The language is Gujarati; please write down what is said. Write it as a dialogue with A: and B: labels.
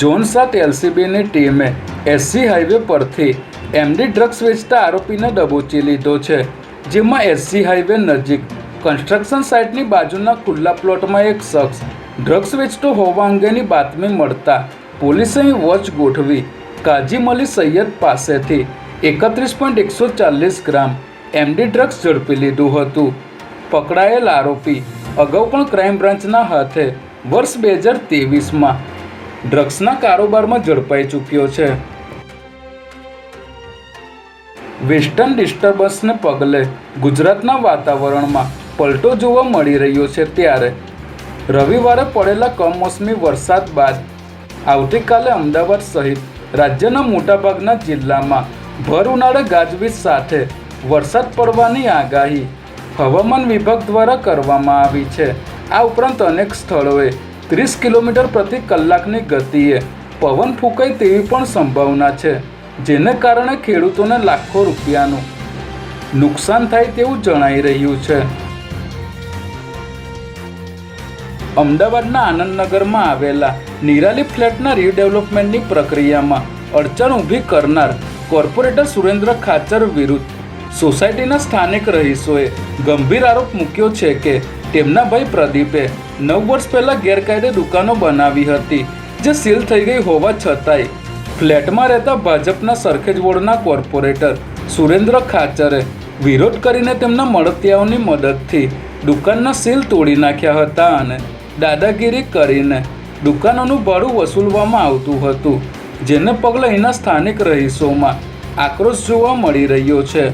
A: ઝોન સાત એલસીબીની ટીમે એસસી હાઈવે પરથી એમડી ડ્રગ્સ વેચતા આરોપીને દબોચી લીધો છે, જેમાં એસસી હાઈવે નજીક કન્સ્ટ્રક્શન સાઇટની બાજુના ખુલ્લા પ્લોટમાં એક શખ્સ ડ્રગ્સ વેચતો હોવા અંગેની બાતમી મળતા પોલીસે વોચ ગોઠવી કાજી મલી સૈયદ પાસેથી એકત્રીસ પોઈન્ટ એકસો ચાલીસ ગ્રામ એમડી ડ્રગ્સ ઝડપી લીધું હતું. પકડાયેલ આરોપી અગાઉ પણ ક્રાઇમ બ્રાન્ચના હાથે વર્ષ બે હજાર ત્રેવીસમાં ડ્રગ્સના કારોબારમાં ઝડપાઈ ચૂક્યો છે. વેસ્ટર્ન ડિસ્ટર્બન્સને પગલે ગુજરાતના વાતાવરણમાં પલટો જોવા મળી રહ્યો છે ત્યારે. રવિવારે પડેલા કમોસમી વરસાદ બાદ આવતીકાલે અમદાવાદ સહિત રાજ્યના મોટાભાગના જિલ્લામાં ભર ઉનાળે ગાજવીજ સાથે વરસાદ પડવાની આગાહી હવામાન વિભાગ દ્વારા કરવામાં આવી છે. આ ઉપરાંત અનેક સ્થળોએ ત્રીસ કિલોમીટર પ્રતિ કલાકની ગતિએ પવન ફૂંકાય તેવી પણ સંભાવના છે, જેને કારણે ખેડૂતોને લાખો રૂપિયાનું નુકસાન થાય તેવું જણાઈ રહ્યું છે. અમદાવાદના આનંદનગરમાં આવેલા નિરાલી ફ્લેટના રીડેવલપમેન્ટની પ્રક્રિયામાં અડચણ ઊભી કરનાર કોર્પોરેટર સુરેન્દ્ર ખાચર વિરુદ્ધ સોસાયટીના સ્થાનિક રહીશોએ ગંભીર આરોપ મૂક્યો છે કે તેમના ભાઈ પ્રદીપે નવ વર્ષ પહેલાં ગેરકાયદે દુકાનો બનાવી હતી, જે સીલ થઈ ગઈ હોવા છતાંય ફ્લેટમાં રહેતા ભાજપના સરખેજ વોર્ડના કોર્પોરેટર સુરેન્દ્ર ખાચરે વિરોધ કરીને તેમના મળતિયાઓની મદદથી દુકાનના સીલ તોડી નાખ્યા હતા અને દાદાગીરી કરીને દુકાનોનું ભાડું વસૂલવામાં આવતું હતું, જેને પગલે અહીંના સ્થાનિક રહીશોમાં આક્રોશ જોવા મળી રહ્યો છે.